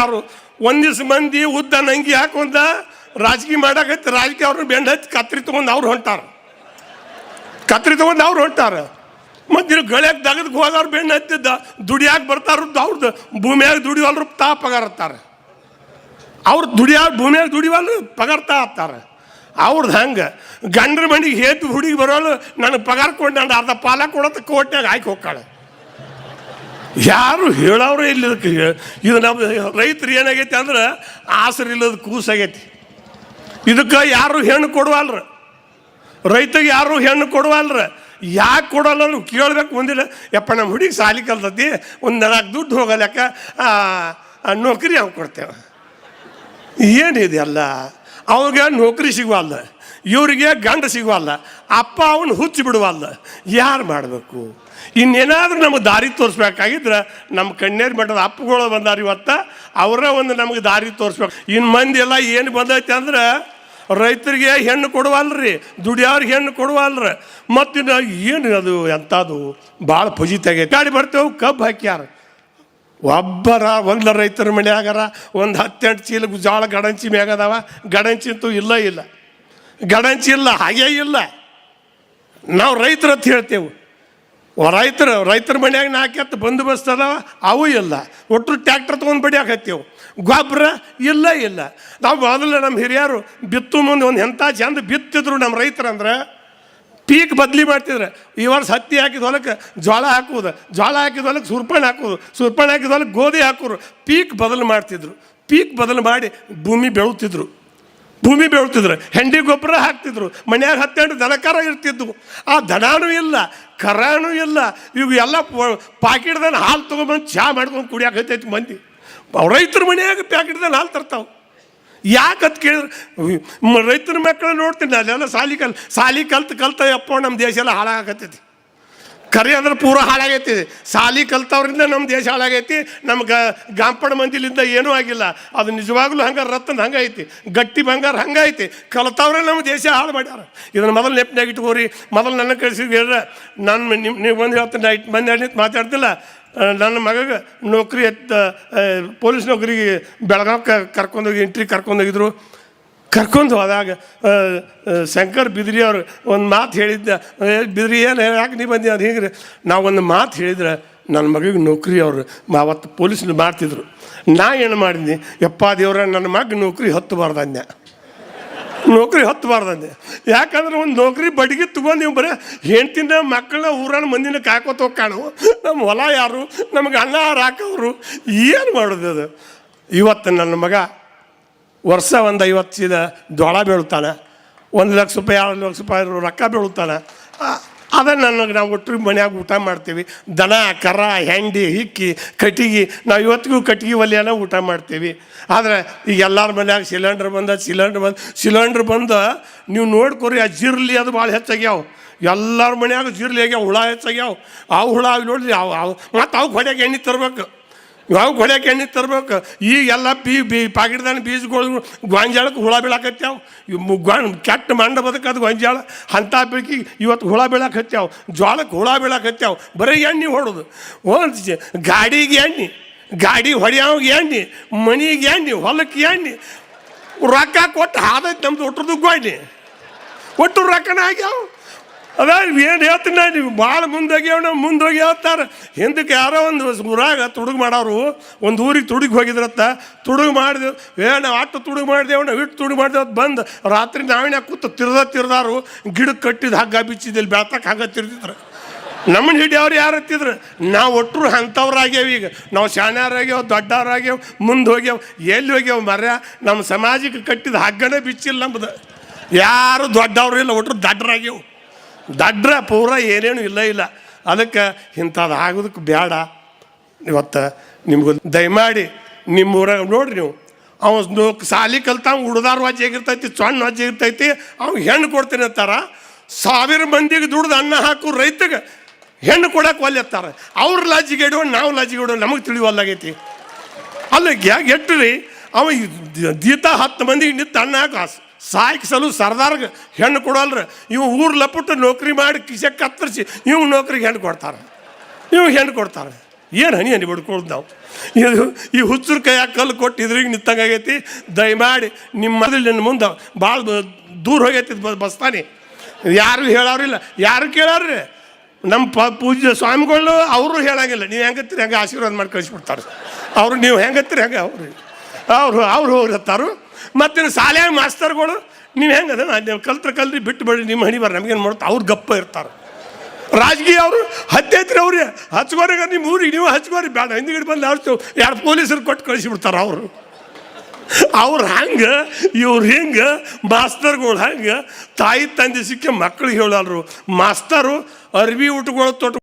ಯಾರು? ಒಂದಿವ್ಸ ಮಂದಿ ಉದ್ದ ನಂಗಿ ಹಾಕೊಂಡ ರಾಜಕೀಯ ಮಾಡಾಕತ್ತಿ, ರಾಜಕೀಯ ಅವ್ರನ್ನ ಬೆಂಡ್ ಹಚ್ಚಿ ಕತ್ರಿ ತಗೊಂಡು ಅವ್ರು ಹೊಂಟಾರ. ಕತ್ರಿ ತಗೊಂಡು ಅವ್ರು ಹೊಂಟಾರ. ಮತ್ತೆ ಇಲ್ಲಿ ಗಳಕ್ಕೆ ದಗದಕ್ಕೆ ಹೋದವ್ರು ಬೆಣ್ಣೆ ಹತ್ತಿದ್ದ ದುಡಿಯಾಕ ಬರ್ತಾರ ಅವ್ರದ್ದು ಭೂಮಿಯಾಗ ದುಡಿವಲ್ರು ತಾ ಪಗಾರತ್ತಾರೆ ಅವ್ರು ದುಡಿಯ ಭೂಮಿಯಾಗ ದುಡಿವಲ್ರು ಪಗಾರ ತಾ ಹತ್ತಾರೆ. ಅವ್ರದ್ದು ಹಂಗೆ ಗಂಡ್ರ ಮನೆಗೆ ಹೇತು ಹುಡುಗಿ ಬರೋಳು ನನಗೆ ಪಗಾರ ಕೊಟ್ಟು ಅರ್ಧ ಪಾಲ ಕೊಡೋದು ಕೋಟ್ಯಾಗ ಹಾಕಿ ಹೋಗ್ತಾಳೆ ಯಾರು ಹೇಳೋರು ಇಲ್ಲ ಇದು ನಮ್ಮ ರೈತರು ಏನಾಗೈತಿ ಅಂದ್ರೆ ಆಸರಿ ಇಲ್ಲದ ಕೂಸಾಗೈತಿ. ಇದಕ್ಕೆ ಯಾರು ಹೆಣ್ಣು ಕೊಡುವಲ್ರ? ರೈತಗೆ ಯಾರು ಹೆಣ್ಣು ಕೊಡುವಲ್ರ? ಯಾಕೆ ಕೊಡಲ್ಲ ಕೇಳ್ಬೇಕು ಒಂದಿಲ್ಲ. ಯಪ್ಪ, ನಮ್ಮ ಹುಡುಗಿ ಸಾಲಿ ಕಲ್ತತಿ, ಒಂದು ನಾಲ್ಕು ದುಡ್ಡು ಹೋಗಲಕ್ಕ ನೌಕರಿ ಅವ್ನು ಕೊಡ್ತೇವೆ. ಏನಿದೆ ಅಲ್ಲ ಅವ್ರಿಗೆ ನೌಕರಿ ಸಿಗುವಲ್ಲ ಇವರಿಗೆ ಗಂಡ ಸಿಗುವಲ್ಲ, ಅಪ್ಪ ಅವನು ಹುಚ್ಚಿ ಬಿಡುವಲ್ಲ, ಯಾರು ಮಾಡಬೇಕು? ಇನ್ನೇನಾದರೂ ನಮಗೆ ದಾರಿ ತೋರಿಸ್ಬೇಕಾಗಿದ್ರೆ ನಮ್ಮ ಕಣ್ಣೇರು ಮಠದ ಅಪ್ಪಗಳು ಬಂದಾರ ಇವತ್ತ, ಅವರ ಒಂದು ನಮಗೆ ದಾರಿ ತೋರಿಸ್ಬೇಕು. ಇನ್ನು ಮಂದಿ ಎಲ್ಲ ಏನು ಬಂದೈತೆ ಅಂದ್ರೆ, ರೈತರಿಗೆ ಹೆಣ್ಣು ಕೊಡುವಲ್ರಿ ದುಡಿಯವ್ರಿಗೆ ಹೆಣ್ಣು ಕೊಡುವಲ್ರಿ. ಮತ್ತು ಏನು ಅದು ಎಂಥದ್ದು ಭಾಳ ಫಜಿತಾಗೈತೆ ಗಾಡಿ ಬರ್ತೇವೆ, ಕಬ್ಬು ಹಾಕ್ಯಾರ. ಒಬ್ಬರ ಒಂದು ರೈತರ ಮನ್ಯಾಗಾರ ಒಂದು ಹತ್ತೆಂಟು ಚೀಲ ಜೋಳ ಗಡಂಚಿ ಮೇಗದವ ಗಡಂಚಿ ಅಂತೂ ಇಲ್ಲ ಇಲ್ಲ. ಗಡಂಚಿ ಇಲ್ಲ, ಹಾಗೇ ಇಲ್ಲ. ನಾವು ರೈತರು ಅಂತ ಹೇಳ್ತೇವೆ. ರೈತರು, ರೈತರ ಮನೆಯಾಗ ನಾಲ್ಕು ಎತ್ತು ಬಂದೋಬಸ್ತ್ ಅದಾವ, ಅವು ಇಲ್ಲ. ಒಟ್ಟು ಟ್ಯಾಕ್ಟರ್ ತೊಗೊಂಡು ಬಡಿಯಾಕತ್ತೇವು ಗೊಬ್ಬರ ಇಲ್ಲ ಇಲ್ಲ. ನಾವು ಮೊದಲು ನಮ್ಮ ಹಿರಿಯರು ಬಿತ್ತು ಮುಂದೆ ಒಂದು ಎಂಥ ಚಂದ ಬಿತ್ತಿದ್ರು ನಮ್ಮ ರೈತರಂದ್ರೆ ಪೀಕ್ ಬದಲಿ ಮಾಡ್ತಿದ್ರು. ಈ ವರ್ಷ ಹತ್ತಿ ಹಾಕಿದ ಹೊಲಕ್ಕೆ ಜೋಳ ಹಾಕುವುದು ಜೋಳ ಹಾಕಿದ ಹೊಲಕ್ಕೆ ಸುರ್ಪಣೆ ಹಾಕುವುದು, ಸುರ್ಪಣೆ ಹಾಕಿದ ಹೊಲಕ್ಕೆ ಗೋಧಿ ಹಾಕೋರು ಪೀಕ್ ಬದಲು ಮಾಡ್ತಿದ್ರು. ಪೀಕ್ ಬದಲು ಮಾಡಿ ಭೂಮಿ ಬೆಳುತ್ತಿದ್ರು ಭೂಮಿ ಬೆಳ್ತಿದ್ರು. ಹೆಂಡಿ ಗೊಬ್ಬರ ಹಾಕ್ತಿದ್ರು. ಮನ್ಯಾಗ ಹತ್ತೆಂಟು ದನಕರ ಇರ್ತಿದ್ವು. ಆ ದನಾನೂ ಇಲ್ಲ, ಕರಾನೂ ಇಲ್ಲ. ಇವು ಎಲ್ಲ ಪಾಕಿಟ್ದಲ್ಲಿ ಹಾಲು ತೊಗೊಂಬಂದು ಚಹಾ ಮಾಡ್ಕೊಂಡು ಕುಡಿಯಾಕತ್ತೈತಿ ಮಂದಿ. ರೈತರ ಮನೆಯಾಗ ಪ್ಯಾಕೆಟ್ದಲ್ಲಿ ಹಾಲು ತರ್ತಾವೆ. ಯಾಕತ್ ಕೇಳಿದ್ರೆ? ರೈತರ ಮಕ್ಕಳು ನೋಡ್ತೀನಿ ಅದೆಲ್ಲ ಸಾಲಿ ಕಲ್, ಸಾಲಿ ಕಲ್ತು ಕಲ್ತ ಯಪ್ಪ ನಮ್ಮ ದೇಶ ಎಲ್ಲ ಹಾಳಾಗತ್ತೈತಿ ಕರೆ ಅಂದ್ರೆ ಪೂರ ಹಾಳಾಗೈತಿ. ಸಾಲಿ ಕಲ್ತವ್ರಿಂದ ನಮ್ಮ ದೇಶ ಹಾಳಾಗೈತಿ ನಮ್ಗೆ ಗಾಂಪಣ ಮಂದಿಲಿಂದ ಏನೂ ಆಗಿಲ್ಲ. ಅದು ನಿಜವಾಗ್ಲೂ ಹಂಗೆ ರತ್ನ ಹಂಗೈತಿ ಗಟ್ಟಿ ಬಂಗಾರ ಹಂಗೈತಿ ಕಲ್ತವ್ರೆ ನಮ್ಮ ದೇಶ ಹಾಳು ಮಾಡ್ಯಾರ. ಇದನ್ನು ಮೊದಲು ನೆಪ್ಪಿನಾಗ ಇಟ್ಕೋರಿ, ಮೊದಲು ನನ್ನ ಕಳಿಸಿದ್ರೆ ನಾನು ನಿಮ್ಮ ನೀವು ಬಂದು ಹೇಳ್ತೀನಿ ನೈಟ್ ಮಂದಿ ಮಾತಾಡ್ತಿಲ್ಲ. ನನ್ನ ಮಗಗೆ ನೌಕರಿ ಎತ್ತ ಪೊಲೀಸ್ ನೌಕರಿಗೆ ಬೆಳಗಾವಿ ಕರ್ಕೊಂಡೋಗಿ, ಎಂಟ್ರಿ ಕರ್ಕೊಂಡೋಗಿದ್ರು. ಕರ್ಕೊಂಡು ಹೋದಾಗ ಶಂಕರ್ ಬಿದ್ರಿ ಅವರು ಒಂದು ಮಾತು ಹೇಳಿದ್ದ ಬಿದ್ರಿ, ಏನು ಯಾಕೆ ನೀ ಬಂದಿ ಅದು ಹೀಗೆ ನಾವು ಒಂದು ಮಾತು ಹೇಳಿದ್ರೆ ನನ್ನ ಮಗಿಗೆ ನೌಕರಿ ಅವರು. ಅವತ್ತು ಪೊಲೀಸ್ನ ಮಾಡ್ತಿದ್ರು. ನಾ ಏನು ಮಾಡಿದ್ನಿ? ಯಪ್ಪ ದೇವ್ರ ನನ್ನ ಮಗ ನೌಕರಿ ಹತ್ತಬಾರ್ದು ಅಂದೆ ನೌಕರಿ ಹತ್ತಬಾರ್ದಂದೆ ಯಾಕಂದ್ರೆ ಒಂದು ನೌಕರಿ ಬಡಿಗೆ ತಗೊಂಡು ನೀವು ಬರೀ ಹೆಂಡ್ತಿನ ಮಕ್ಕಳನ್ನ ಊರನ್ನ ಮಂದಿನ ಕಾಕೋತ ಕಾಣು. ನಮ್ಮ ಹೊಲ ಯಾರು? ನಮಗೆ ಅನ್ನ ಹಾಕೋರು ಏನು ಮಾಡೋದು ಅದು? ಇವತ್ತು ನನ್ನ ಮಗ ವರ್ಷ ಒಂದು ಐವತ್ತು ಸೀದ ಜೋಳ ಬೀಳ್ತಾನೆ ಒಂದು ಲಕ್ಷ ರೂಪಾಯಿ ಎರಡು ಲಕ್ಷ ರೂಪಾಯಿ ರೊಕ್ಕ ಬೆಳ್ತಾನೆ ಅದನ್ನು ನನಗೆ ನಾವು ಒಟ್ಟು ಮನ್ಯಾಗ ಊಟ ಮಾಡ್ತೀವಿ. ದನ, ಕರ, ಹೆಂಡಿ, ಹಿಕ್ಕಿ, ಕಟ್ಟಿಗೆ, ನಾವು ಇವತ್ತಿಗೂ ಕಟ್ಟಿಗೆ ಒಲೆಯನ್ನ ಊಟ ಮಾಡ್ತೀವಿ. ಆದರೆ ಈಗ ಎಲ್ಲರ ಮನ್ಯಾಗ ಸಿಲಿಂಡ್ರ್ ಬಂದ, ಸಿಲಿಂಡ್ರ್ ಬಂದು, ಸಿಲಿಂಡ್ರ್ ಬಂದ, ನೀವು ನೋಡ್ಕೊರಿ ಆ ಜಿರ್ಲಿ ಅದು ಭಾಳ ಹೆಚ್ಚಾಗ್ಯಾವ. ಎಲ್ಲರ ಮನ್ಯಾಗ ಜಿರ್ಲಿ ಆಗ್ಯಾವ, ಹುಳ ಹೆಚ್ಚಾಗ್ಯಾವ. ಆ ಹುಳ ನೋಡ್ರಿ, ಅವು ಅವು, ಮತ್ತು ಅವು ಹೊಡೆಯಾಗ ಎಣ್ಣೆ ತರ್ಬೇಕು. ಯಾವ ಹೊಡ್ಯಾಕೆ ಎಣ್ಣೆ ತರಬೇಕು. ಈಗೆಲ್ಲ ಬೀ ಬೀ ಪಾಕಿಟ್ದಾನ ಬೀಜಗಳು ಗೊಂಜಾಳಕ್ಕೆ ಹುಳ ಬೀಳಾಕತ್ಯಾವ. ಗೊಂಡ್ ಕೆಟ್ಟ ಮಂಡ ಬದುಕದು ಗೊಂಜಾಳ. ಅಂಥ ಬೆಳಕಿ ಇವತ್ತು ಹುಳ ಬೀಳಾಕತ್ಯಾವ. ಜ್ವಾಳಕ್ಕೆ ಹುಳ ಬೀಳಾಕತ್ಯಾವ. ಬರೀ ಎಣ್ಣೆ ಹೊಡೋದು. ಗಾಡಿಗೆ ಎಣ್ಣೆ, ಗಾಡಿ ಹೊಡೆಯವಾಗಿ ಎಣ್ಣೆ, ಮನೆಗೆ ಎಣ್ಣೆ ಹೊಲಕ್ಕೆ ಎಣ್ಣೆ. ರೊಕ್ಕ ಕೊಟ್ಟು ಹಾದೈತೆ ನಮ್ದು ಒಟ್ಟರದು ಗೋಣಿ ಒಟ್ಟು ರೊಕ್ಕನ ಆಗ್ಯಾವ? ಅದ ಏನು ಹೇಳ್ತೀನಿ ನಾನು, ನೀವು ಭಾಳ ಮುಂದೆ ಮುಂದೋಗಿ ಹೇಳ್ತಾರೆ. ಹಿಂದಕ್ಕೆ ಯಾರೋ ಒಂದು ಊರಾಗ ತುಡುಗು ಮಾಡೋರು, ಒಂದು ಊರಿಗೆ ತುಡುಗಿ ಹೋಗಿದ್ರತ್ತ, ತುಡುಗು ಮಾಡಿದೆವು ಏ, ನಾವು ಅಟ್ಟು ತುಡುಗು ಮಾಡಿದೆವು ಇಟ್ಟು ತುಡುಗು ಮಾಡಿದೆವು ಅದು ಬಂದು ರಾತ್ರಿ ನಾವಿನ ಕೂತು ತಿರ್ದ ತಿರ್ದಾರು ಗಿಡಕ್ಕೆ ಕಟ್ಟಿದ ಹಗ್ಗ ಬಿಚ್ಚಿದಲ್ಲಿ ಬೆಳ್ತಕ್ಕೆ ಹಗ್ಗ ತಿರ್ದಿದ್ರು. ನಮ್ಮನ್ನ ಹಿಡಿಯವ್ರು ಯಾರು ಹತ್ತಿದ್ರು ನಾವು ಒಟ್ಟರು ಅಂಥವ್ರಾಗ್ಯಾವ ಈಗ. ನಾವು ಶಾಣ್ಯಾರಾಗ್ಯಾವ ದೊಡ್ಡವ್ರಾಗ್ಯಾವ ಮುಂದೆ ಹೋಗ್ಯಾವ, ಎಲ್ಲಿ ಹೋಗ್ಯಾವ ಮರ್ಯ ನಮ್ಮ ಸಮಾಜಕ್ಕೆ ಕಟ್ಟಿದ ಹಗ್ಗನೇ ಬಿಚ್ಚಿಲ್ಲ ನಮ್ದು. ಯಾರು ದೊಡ್ಡವ್ರು ಇಲ್ಲ ಒಟ್ಟರು ದಡ್ಡರಾಗ್ಯಾವ ದಡ್ರ ಪೂರ ಏನೇನು ಇಲ್ಲ ಇಲ್ಲ. ಅದಕ್ಕೆ ಇಂಥದ್ದು ಆಗೋದಕ್ಕೆ ಬೇಡ ಇವತ್ತು ನಿಮ್ಗೆ ದಯಮಾಡಿ ನಿಮ್ಮ ಊರಾಗ ನೋಡ್ರಿ ನೀವು. ಅವ ನೋ ಸಾಲಿ ಕಲ್ತಾವ ಉಡ್ದಾರ ವಾಜಿ ಆಗಿರ್ತೈತಿ ಸಣ್ಣ ವಾಜಿ ಇರ್ತೈತಿ ಅವ್ನು ಹೆಣ್ಣು ಕೊಡ್ತೀನಿ ಅಂತಾರ. ಸಾವಿರ ಮಂದಿಗೆ ದುಡ್ದು ಅನ್ನ ಹಾಕು ರೈತಗೆ ಹೆಣ್ಣು ಕೊಡಕ್ಕೆ ಒಲ್ಲೆತ್ತಾರೆ ಅವ್ರ ಲಾಜಿಗೆ ಇಡೋ, ನಾವು ಲಾಜಿಗೆ ಗೇಡು ನಮಗೆ ತಿಳಿವಲ್ಲಾಗೈತಿ. ಅಲ್ಲ ಗ್ಯಾಗ ರೀ ಅವ ದೀತ ಹತ್ತು ಮಂದಿಗೆ ನಿಂತು ಅನ್ನ ಹಾಕ ಸಾಯ್ಕಿಸಲು ಸರ್ದಾರ್ಗೆ ಹೆಣ್ಣು ಕೊಡಲ್ರಿ. ಇವು ಊರು ಲಪುಟ್ಟು ನೌಕರಿ ಮಾಡಿ ಕಿಸೆ ಕತ್ತರಿಸಿ ಇವು ನೌಕರಿಗೆ ಹೆಣ್ಣು ಕೊಡ್ತಾರೆ. ಇವು ಹೆಣ್ಣು ಕೊಡ್ತಾರೆ. ಏನು ಹನಿ ಹನಿ ಬಿಡ್ಕೊಳ್ದು ನಾವು? ಇದು ಈ ಹುಚ್ಚರ ಕೈಯಾಗ ಕಲ್ಲು ಕೊಟ್ಟು ಇದ್ರಿಗೆ ನಿಂತಂಗಾಗೈತಿ. ದಯಮಾಡಿ ನಿಮ್ಮ ಮೊದಲು ನನ್ನ ಮುಂದೆ ಭಾಳ ದೂರ ಹೋಗೈತಿ ಬಸ್ತಾನೆ. ಯಾರು ಹೇಳೋರಿಲ್ಲ ಯಾರು ಕೇಳೋರ್ರಿ? ನಮ್ಮ ಪ ಪೂಜ್ಯ ಸ್ವಾಮಿಗಳು ಅವರು ಹೇಳಂಗಿಲ್ಲ. ನೀವು ಹೆಂಗತ್ತೀರಿ? ಹೆಂಗೆ ಆಶೀರ್ವಾದ ಮಾಡಿ ಕಳಿಸ್ಬಿಡ್ತಾರೆ ಅವರು ನೀವು ಹೆಂಗತ್ತೀರಿ? ಹಂಗೆ ಅವ್ರು. ಅವರು, ಅವ್ರು ಹೋಗಿರ್ತಾರು ಮತ್ತು ಶಾಲ್ಯಾಗ ಮಾಸ್ತರ್ಗಳು? ನೀವು ಹೆಂಗೆ ಅದ? ನೀವು ಕಲ್ತ್ರ ಕಲ್ರಿ, ಬಿಟ್ಟು ಬಿಡ್ರಿ, ನಿಮ್ಮ ಹಣಿ ಬರ್ರಿ. ನಮಗೇನು ಮಾಡುತ್ತೆ ಅವ್ರು ಗಪ್ಪ ಇರ್ತಾರೆ. ರಾಜಕೀಯ ಅವರು ಹತ್ತೈತ್ರಿ ಅವ್ರಿಗೆ ಹಚ್ಕೋರಿಗ ನಿಮ್ಮ ಊರಿಗೆ ನೀವು ಹಚ್ಕೋರಿ ಬೇಡ ಹಿಂದಿಗಡೆ ಬಂದು ಆಡ್ತೀವಿ ಎರಡು ಪೊಲೀಸರು ಕೊಟ್ಟು ಕಳಿಸಿಬಿಡ್ತಾರೆ ಅವರು. ಅವ್ರು ಹಂಗೆ, ಇವ್ರು ಹಿಂಗೆ, ಮಾಸ್ತರ್ಗಳು ಹಂಗೆ, ತಾಯಿ ತಂದೆ ಸಿಕ್ಕ ಮಕ್ಳಿಗೆ ಹೇಳಲ್ರು. ಮಾಸ್ತರು ಅರ್ಬಿ ಉಟ್ಕೊಳ್ಳೋ ತೊಟ್ಟು